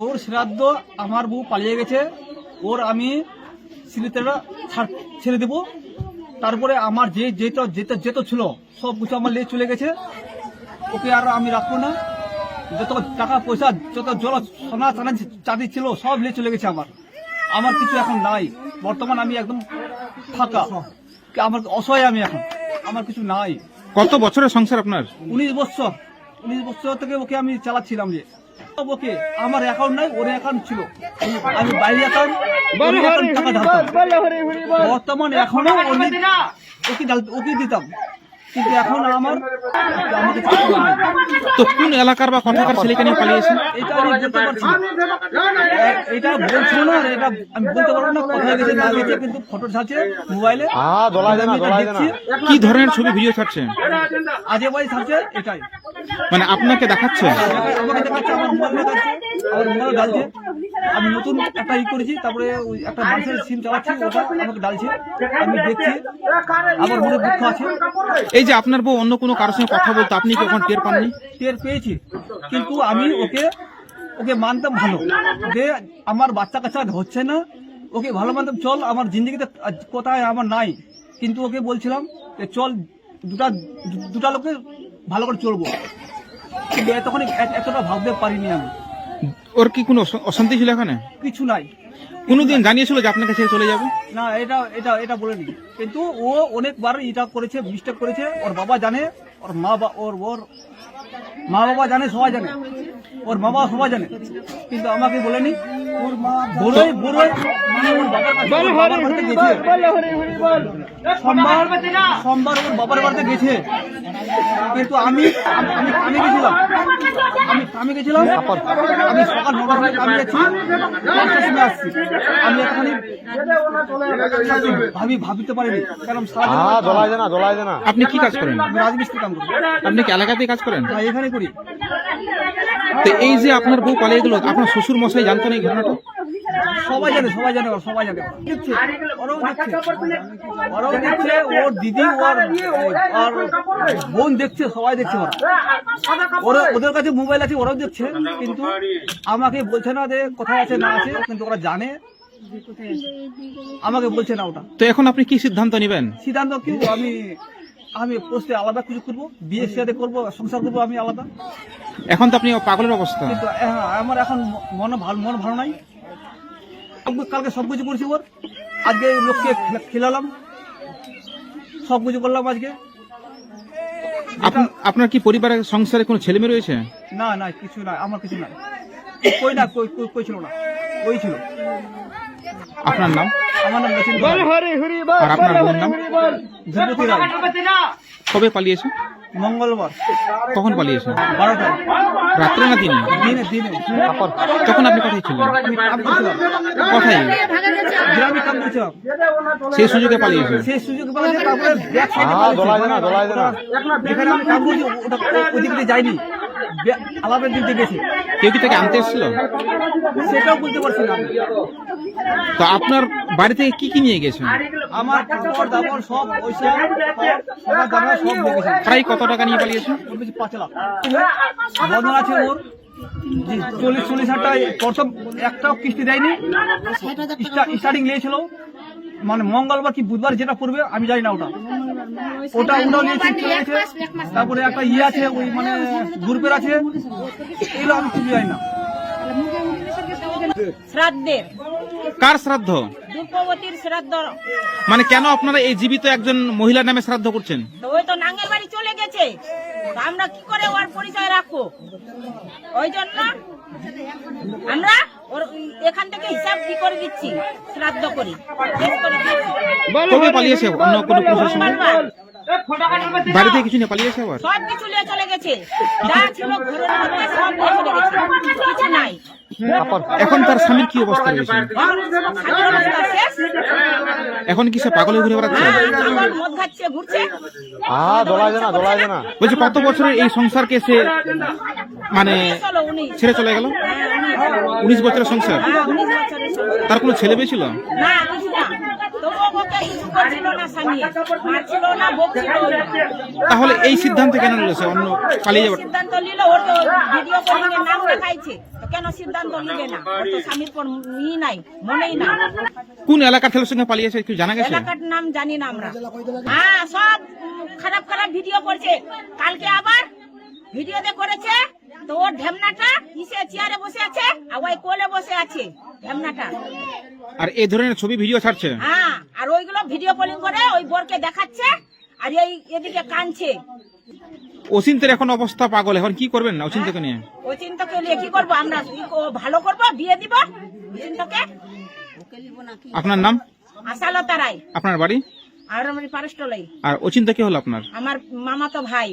ওর শ্রাদ্ধ আমার বউ পালিয়ে গেছে। ওর আমি সিলিতেরা ছেড়ে দেবো। তারপরে আমার যে যেটা যেটা যেত ছিল সব কিছু আমার লিয়ে চলে গেছে। ওকে আর আমি রাখব না। যত টাকা পয়সা যত জল সোনা চানা চাঁদি ছিল সব নিয়ে চলে গেছে আমার। আমার কিছু এখন নাই। বর্তমান আমি একদম ফাঁকা। আমার অসহায় আমি এখন। আমার কিছু নাই। কত বছরের সংসার আপনার? উনিশ বছর। উনিশ বছর থেকে ওকে আমি চালাচ্ছিলাম যে। ওকে আমার অ্যাকাউন্ট নাই ওর অ্যাকাউন্ট ছিল। আমি বাইরে অ্যাকাউন্ট বর্তমান এখনও ওকে ওকে দিতাম। কিন্তু এখন আমার আমাকে তো কোন এলাকার বা কোথাকার ছেলেকে নিয়ে পালিয়েছে এটা আমি বলতে পারছি না। এটা বলছিল না এটা আমি বলতে পারব না কোথায় গেছে না গেছে কিন্তু ফটো ছাড়ছে মোবাইলে কি ধরনের ছবি ভিডিও ছাড়ছে? আজে বাড়ি ছাড়ছে এটাই। মানে আপনাকে দেখাচ্ছে? আমি নতুন একটা ই করেছি তারপরে ওই একটা মানুষের সিম চালাচ্ছি ওটা আমাকে ডালছে আমি দেখছি আমার মনে দুঃখ আছে। এই যে আপনার বউ অন্য কোনো কারোর সঙ্গে কথা বলতো আপনি কি এখন টের পাননি? টের পেয়েছি কিন্তু আমি ওকে ওকে মানতাম ভালো। যে আমার বাচ্চা কাচ্চা হচ্ছে না ওকে ভালো মানতাম চল আমার জিন্দগিতে কোথায় আমার নাই। কিন্তু ওকে বলছিলাম যে চল দুটা দুটা লোকে ভালো করে চলবো। কিন্তু তখন এতটা ভাবতে পারিনি আমি। ওর কি কোনো অশান্তি ছিল এখানে? কিছু নাই। কোনোদিন জানিয়েছিল যে আপনাকে ছেড়ে চলে যাবে? না এটা এটা এটা বলেনি। কিন্তু ও অনেকবার এটা করেছে মিস্টেক করেছে। ওর বাবা জানে ওর মা বা ওর ওর মা বাবা জানে সবাই জানে। ওর মা বাবা সবাই জানে। কিন্তু আমাকে বলেনি ওর মা বড়ই বড়ই সোমবার সোমবার ওর বাবার বাড়িতে গেছে। কিন্তু আমি আমি আমি- আমি গেছিলাম। আমি আমি গেছিলাম। আমি সকাল নটার সময় আমি গেছি পাঁচটার সময় আসছি। আমি এখানে ভাবি ভাবিতে পারিনি। কারণ সারাদিন আপনি কি কাজ করেন? আমি রাজমিস্ত্রি কাম করি। আপনি কি এলাকাতেই কাজ করেন? না এখানে করি। তো এই যে আপনার বউ পালিয়ে গেল আপনার শ্বশুর মশাই জানতো না এই ঘটনাটা? সবাই জানে সবাই জানে সবাই জানে দেখছে ওরাও দেখছে। ওরাও দেখছে ওর দিদি ওর আর বোন দেখছে সবাই দেখছে ওরা। ওদের কাছে মোবাইল আছে ওরাও দেখছে কিন্তু আমাকে বলছে না যে কোথায় আছে না আছে কিন্তু ওরা জানে। আমাকে বলছে না ওটা। তো এখন আপনি কি সিদ্ধান্ত নেবেন? সিদ্ধান্ত কি আমি আমি পোস্টে আলাদা কিছু করব বিয়ে সাথে করব সংসার করব আমি আলাদা। এখন তো আপনি পাগলের অবস্থা। কিন্তু হ্যাঁ, আমার এখন মন ভালো মন ভালো নাই। কালকে সব কিছু করছি ওর। আজকে লোককে খেলালাম। সব কিছু করলাম আজকে। আপ- আপনার কি পরিবারের সংসারে কোনো ছেলে মেয়ে রয়েছে? না না কিছু না আমার কিছু না। কই না কই কই- কই ছিল না ওই ছিল। আপনার নাম? আমার নাম আর আপনার নাম? কবে পালিয়েছে? মঙ্গলবার। কখন পালিয়েছে বারোটায়। রাত্রে না দিনে? দিনে দিনে। তখন আপনি কোথায় ছিলেন? কোথায়? গ্রামে কাম করছিলাম সেই সুযোগে পালিয়েছে সেই সুযোগ পাওয়া তারপরে। যেখানে আমি কাম করছি ওটা ওদিক যাইনি। আলাদা দিক দিয়ে কেউ কি তাকে আনতে এসেছিল? সেটাও বলতে পারছি না তো আপনার বাড়ি থেকে কি কি নিয়ে গেছেন? আমার কাপড় দাপড় সব পয়সা সব সোনা দানা সব গেছে প্রায় কত টাকা নিয়ে পালিয়েছে? ওর বেশি পাঁচ লাখ। বন্ধন আছে ওর। চল্লিশ চল্লিশ হাজার টাকা প্রথম একটাও কিস্তি দেয়নি। স্টা- স্টার্টিং নিয়েছিল। মানে মঙ্গলবার কি বুধবার যেটা পড়বে আমি জানি না ওটা। ওটা ওটাও নিয়েছে তারপরে একটা ইয়ে আছে ওই মানে গ্রুপের আছে। এগুলো আমি কিছু জানি না। শ্রাদ্ধের কার শ্রাদ্ধ দ্রৌপদীর শ্রাদ্ধ মানে কেন আপনারা এই জীবিত একজন মহিলার নামে শ্রাদ্ধ করছেন তো ওই তো নাঙ্গের বাড়ি চলে গেছে তো আমরা কি করে ওর পরিচয় রাখব ওই জন্য আমরা ওর এখান থেকে হিসাব কি করে দিচ্ছি শ্রাদ্ধ করি শেষ করে দিচ্ছি। কবে পালিয়েছে অন্য কোনো পুরুষের সঙ্গে মঙ্গলবার বাড়ি থেকে কিছু নিয়ে পালিয়েছে আবার সব কিছু নিয়ে চলে গেছে যা ছিল ঘরের মধ্যে সব নিয়ে চলে গেছে কিছু নাই এখন তার স্বামীর কি অবস্থা হয়েছে? এখন কি সে পাগলে ঘুরে বেড়াচ্ছে? হ্যাঁ, ঘুরছে। বলছি কত বছরে এই সংসারকে সে মানে ছেড়ে চলে গেল? হ্যাঁ, উনিশ বছরের সংসার? হ্যাঁ, উনিশ বছরের সংসার। তার কোনো ছেলে মেয়ে ছিল না কিছু না তবুও ওকে কিছু করছিল না স্বামী মারছিল না বকছিল না। তাহলে এই সিদ্ধান্ত কেন অন্য পালিয়ে সিদ্ধান্ত নিল ওর তো ভিডিও কলিং এর নাম দেখাইছে কেন সিদ্ধান্ত নিবে না? ওর তো স্বামীর পর ই নাই মনেই না কোন এলাকার ছেলের সঙ্গে পালিয়েছে জানা গেছে? এলাকার নাম জানি না আমরা। হ্যাঁ সব খারাপ খারাপ ভিডিও করছে। কালকে আবার ভিডিওতে করেছে তো ওর ঢেমনাটা ইসে চেয়ারে বসে আছে আর ওই কোলে বসে আছে ঢেমনাটা। আর এই ধরনের ছবি ভিডিও ছাড়ছে? হ্যাঁ আর ওইগুলো ভিডিও কলিং করে ওই বরকে দেখাচ্ছে আর এই এদিকে কানছে অচিন্তের এখন অবস্থা পাগল এখন কি করবেন না অচিন্তকে নিয়ে? ও চিন্তাকে নিয়ে কি করব আমরা? ভালো করব? বিয়ে দিব চিন্তাকে আপনার নাম? আশালতা রায়। আপনার বাড়ি? আর আমার পারস্টলাই। আর অচিন্তা কি হলো আপনার? আমার মামা তো ভাই।